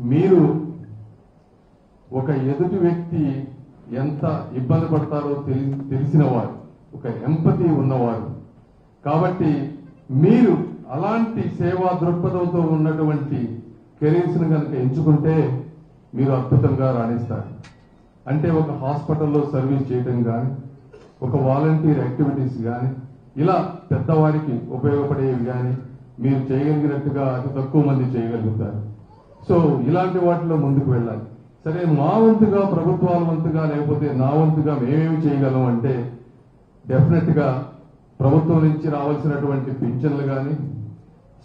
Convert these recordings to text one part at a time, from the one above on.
మీరు ఒక ఎదుటి వ్యక్తి ఎంత ఇబ్బంది పడతారో తెలి- తెలిసిన వారు ఒక ఎంపతి ఉన్నవారు. కాబట్టి మీరు అలాంటి సేవా దృక్పథంతో ఉన్నటువంటి కెరీర్స్ను కనుక ఎంచుకుంటే మీరు అద్భుతంగా రాణిస్తారు. అంటే ఒక హాస్పిటల్లో సర్వీస్ చేయడం కానీ ఒక వాలంటీర్ యాక్టివిటీస్ కానీ ఇలా పెద్దవారికి ఉపయోగపడేవి కానీ మీరు చేయగలిగినట్టుగా అతి తక్కువ మంది చేయగలుగుతారు. సో ఇలాంటి వాటిలో ముందుకు వెళ్ళాలి. సరే మా వంతుగా ప్రభుత్వాల వంతుగా లేకపోతే నా వంతుగా మేమేమి చేయగలం అంటే డెఫినెట్గా ప్రభుత్వం నుంచి రావాల్సినటువంటి పింఛన్లు కానీ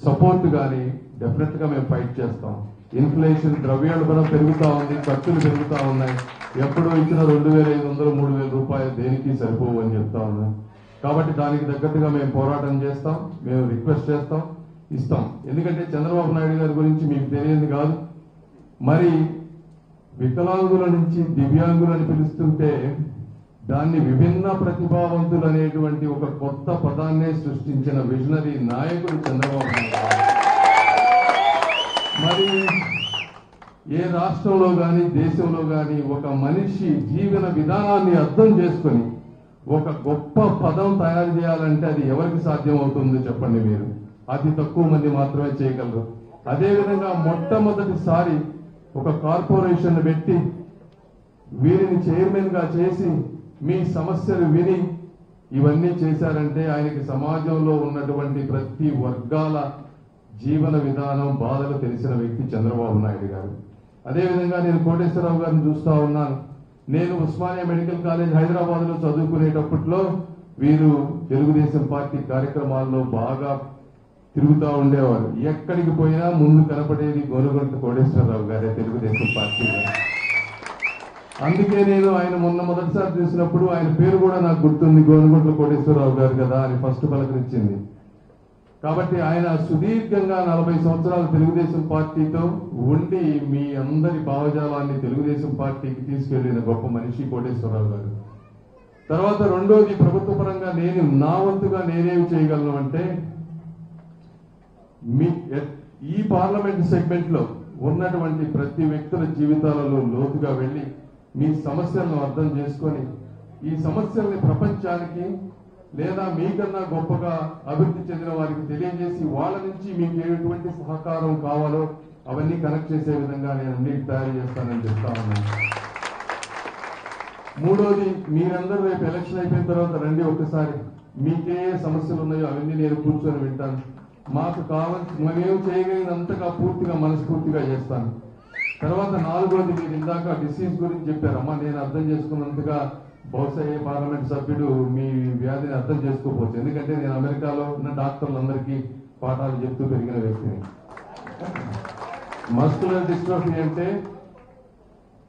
సపోర్ట్ కానీ డెఫినెట్గా మేము ఫైట్ చేస్తాం. ఇన్ఫ్లేషన్ ద్రవ్యోల్బణం పెరుగుతా ఉంది ఖర్చులు పెరుగుతా ఉన్నాయి. ఎప్పుడో ఇచ్చిన రెండు వేల ఐదు వందలు మూడు వేల రూపాయలు దేనికి సరిపోవు అని చెప్తా ఉన్నాం. కాబట్టి దానికి తగ్గట్టుగా మేము పోరాటం చేస్తాం మేము రిక్వెస్ట్ చేస్తాం. ఇస్తాం. ఎందుకంటే చంద్రబాబు నాయుడు గారి గురించి మీకు తెలియదు కాదు. మరి వికలాంగుల నుంచి దివ్యాంగులని పిలుస్తుంటే దాన్ని విభిన్న ప్రతిభావంతులు అనేటువంటి ఒక కొత్త పదాన్నే సృష్టించిన విజనరీ నాయకుడు చంద్రబాబు నాయుడు గారు. మరి ఏ రాష్ట్రంలో కానీ దేశంలో కానీ ఒక మనిషి జీవన విధానాన్ని అర్థం చేసుకొని ఒక గొప్ప పదం తయారు చేయాలంటే అది ఎవరికి సాధ్యం అవుతుందో చెప్పండి మీరు? అతి తక్కువ మంది మాత్రమే చేయగలరు. అదేవిధంగా మొట్టమొదటిసారి ఒక కార్పొరేషన్ పెట్టి వీరిని చైర్మన్గా చేసి మీ సమస్యలు విని ఇవన్నీ చేశారంటే ఆయనకి సమాజంలో ఉన్నటువంటి ప్రతి వర్గాల జీవన విధానం బాధలు తెలిసిన వ్యక్తి చంద్రబాబు నాయుడు గారు. అదేవిధంగా నేను కోటేశ్వరరావు గారిని చూస్తా ఉన్నాను. నేను ఉస్మానియా మెడికల్ కాలేజ్ హైదరాబాద్లో చదువుకునేటప్పట్లో వీరు తెలుగుదేశం పార్టీ కార్యక్రమాల్లో బాగా తిరుగుతూ ఉండేవారు. ఎక్కడికి పోయినా ముందు కనపడేది గోనుగొంట కోటేశ్వరరావు గారే తెలుగుదేశం పార్టీలో అందుకే నేను ఆయన మొన్న మొదటిసారి చూసినప్పుడు ఆయన పేరు కూడా నాకు గుర్తుంది గోనుగొంట కోటేశ్వరరావు గారు కదా అని ఫస్ట్ పలకరించింది. కాబట్టి ఆయన సుదీర్ఘంగా నలభై సంవత్సరాలు తెలుగుదేశం పార్టీతో ఉండి మీ అందరి భావజాలాన్ని తెలుగుదేశం పార్టీకి తీసుకెళ్ళిన గొప్ప మనిషి కోటేశ్వరరావు గారు. తర్వాత రెండోది ప్రభుత్వ పరంగా నేను నా వంతుగా నేనేమి చేయగలను అంటే మీ ఈ పార్లమెంట్ సెగ్మెంట్లో ఉన్నటువంటి ప్రతి వ్యక్తుల జీవితాలలో లోతుగా వెళ్ళి మీ సమస్యలను అర్థం చేసుకొని ఈ సమస్యల్ని ప్రపంచానికి లేదా మీకన్నా గొప్పగా అభివృద్ధి చెందిన వారికి తెలియజేసి వాళ్ళ నుంచి మీకు ఎటువంటి సహకారం కావాలో అవన్నీ కనెక్ట్ చేసే విధంగా నేను అన్ని తయారు చేస్తానని చెప్తా ఉన్నాను. మూడోది మీరందరూ రేపు ఎలక్షన్ అయిపోయిన తర్వాత రండి ఒకసారి మీకే ఏ సమస్యలు ఉన్నాయో అవన్నీ నేను కూర్చొని వింటాను. మాకు కావాల్సి మేమేం చేయగలిగినంతగా పూర్తిగా మనస్ఫూర్తిగా చేస్తాను. తర్వాత నాలుగోది మీరు ఇందాక డిసీజ్ గురించి చెప్పారమ్మా నేను అర్థం చేసుకున్నంతగా బహుశా ఏ పార్లమెంట్ సభ్యుడు మీ వ్యాధిని అర్థం చేసుకోకపోవచ్చు. ఎందుకంటే నేను అమెరికాలో ఉన్న డాక్టర్లందరికీ పాఠాలు చెప్తూ పెరిగిన వ్యక్తిని. మస్కులర్ డిస్ట్రోఫీ అంటే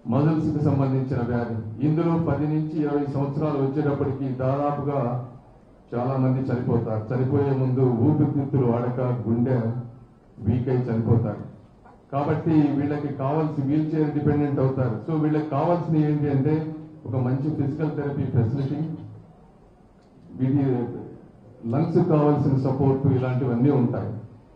మజిల్స్కి సంబంధించిన వ్యాధి. ఇందులో పది నుంచి ఇరవై సంవత్సరాలు వచ్చేటప్పటికి దాదాపుగా చాలా మంది చనిపోతారు. చనిపోయే ముందు ఊపిరితిత్తులు వాడక గుండె వీక్ అయి చనిపోతారు. కాబట్టి వీళ్ళకి కావాల్సి వీల్ చైర్ డిపెండెంట్ అవుతారు. సో వీళ్ళకి కావాల్సింది ఏంటి అంటే ఒక మంచి ఫిజికల్ థెరపీ ఫెసిలిటీ వీటి లంగ్స్ కావాల్సిన సపోర్ట్ ఇలాంటివన్నీ ఉంటాయి.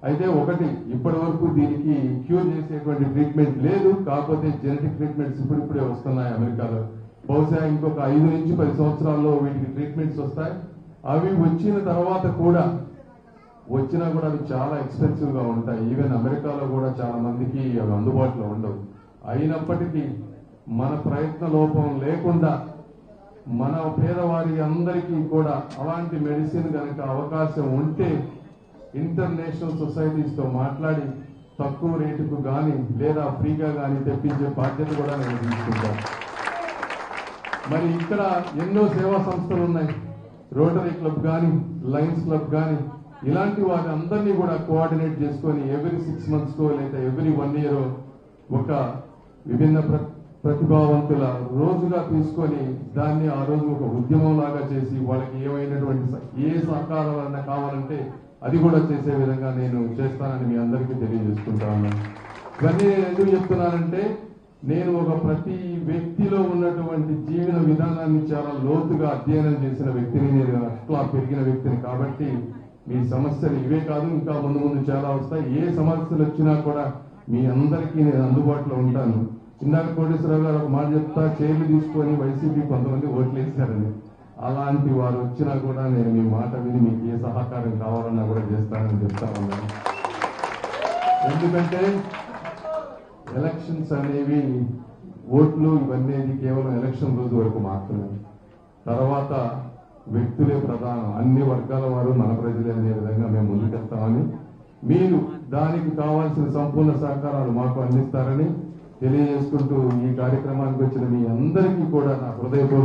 అయితే ఒకటి ఇప్పటి వరకు దీనికి క్యూర్ చేసేటువంటి ట్రీట్మెంట్ లేదు. కాకపోతే జెనటిక్ ట్రీట్మెంట్స్ ఇప్పుడిప్పుడే వస్తున్నాయి అమెరికాలో. బహుశా ఇంకొక ఐదు నుంచి పది సంవత్సరాల్లో వీటికి ట్రీట్మెంట్స్ వస్తాయి. అవి వచ్చిన తర్వాత కూడా వచ్చినా కూడా అవి చాలా ఎక్స్పెన్సివ్గా ఉంటాయి. ఈవెన్ అమెరికాలో కూడా చాలా మందికి అవి అందుబాటులో ఉండవు. అయినప్పటికీ మన ప్రయత్న లోపం లేకుండా మన పేదవారి అందరికీ కూడా అలాంటి మెడిసిన్ కనుక అవకాశం ఉంటే ఇంటర్నేషనల్ సొసైటీస్తో మాట్లాడి తక్కువ రేటుకు కానీ లేదా ఫ్రీగా కానీ తెప్పించే బాధ్యత కూడా నేను తీసుకుంటాను. మరి ఇక్కడ ఎన్నో సేవా సంస్థలు ఉన్నాయి. రోటరీ క్లబ్ కానీ లయన్స్ క్లబ్ కానీ ఇలాంటి వారి అందరినీ కూడా కోఆర్డినేట్ చేసుకొని ఎవ్రీ సిక్స్ మంత్స్ కో లేదా ఎవ్రీ వన్ ఇయర్ ఒక విభిన్న ప్ర- ప్రతిభావంతుల రోజుగా తీసుకొని దాన్ని ఆ రోజు ఒక ఉద్యమం లాగా చేసి వాళ్ళకి ఏమైనటువంటి స- ఏ సహకారాలన్నా కావాలంటే అది కూడా చేసే విధంగా నేను చేస్తానని మీ అందరికీ తెలియజేసుకుంటా ఉన్నాను. ఇవన్నీ నేను ఎందుకు చెప్తున్నానంటే నేను ఒక ప్రతి వ్యక్తిలో ఉన్నటువంటి జీవన విధానాన్ని చాలా లోతుగా అధ్యయనం చేసిన వ్యక్తిని నేను అట్లా పెరిగిన వ్యక్తిని కాబట్టి మీ సమస్యలు ఇవే కాదు ఇంకా ముందు ముందు చాలా వస్తాయి. ఏ సమస్యలు వచ్చినా కూడా మీ అందరికీ నేను అందుబాటులో ఉంటాను. ఇందాక కోటేశ్వరరావు గారు ఒక మాట చెప్తా చైర్లు తీసుకొని వైసీపీ కొంతమంది ఓట్లు వేశారని అలాంటి వారు వచ్చినా కూడా నేను మీ మాట విని మీకు ఏ సహకారం కావాలన్నా కూడా చేస్తానని చెప్తా ఉన్నాను. ఎందుకంటే ఎలక్షన్స్ అనేవి ఓట్లు ఇవన్నీ కేవలం ఎలక్షన్ రోజు వరకు మాత్రమే. తర్వాత వ్యక్తులే ప్రధానం. అన్ని వర్గాల వారు మన ప్రజలే అనే విధంగా మేము ముందుకెళ్తామని. మీరు దానికి కావాల్సిన సంపూర్ణ సహకారాలు మాకు అందిస్తారని తెలియజేసుకుంటూ ఈ కార్యక్రమానికి వచ్చిన మీ అందరికీ కూడా నా హృదయపూర్వక